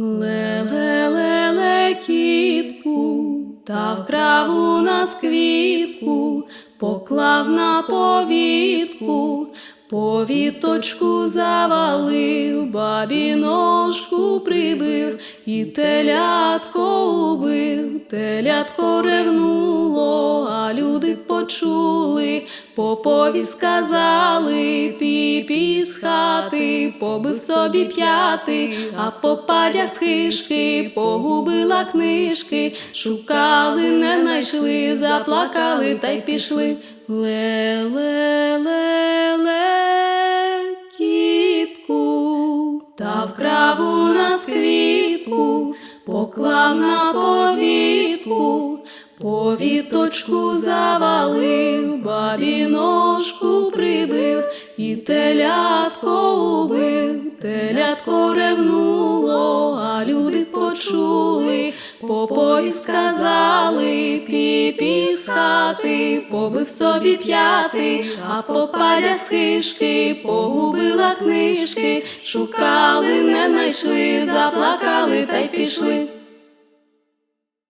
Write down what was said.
Ле-ле-ле-ле, кітку, та вкрав у нас квітку, поклав на повітку, повіточку завалив, бабі ножку прибив, і телятко убив, телятко ревнуло, люди почули, попові сказали, піпі з хати, побив собі п'яти, а попадя з хишки, погубила книжки, шукали, не найшли, заплакали та й пішли. Ле-ле-ле-ле, кітку, та вкрав у нас квітку, поклав на повітку, повіточку завалив, бабі ножку прибив, і телятко убив, телятко ревнуло, а люди почули, попові сказали, піпі з хати, побив собі п'яти, а попадя з хишки, погубила книжки, шукали, не найшли, заплакали та й пішли.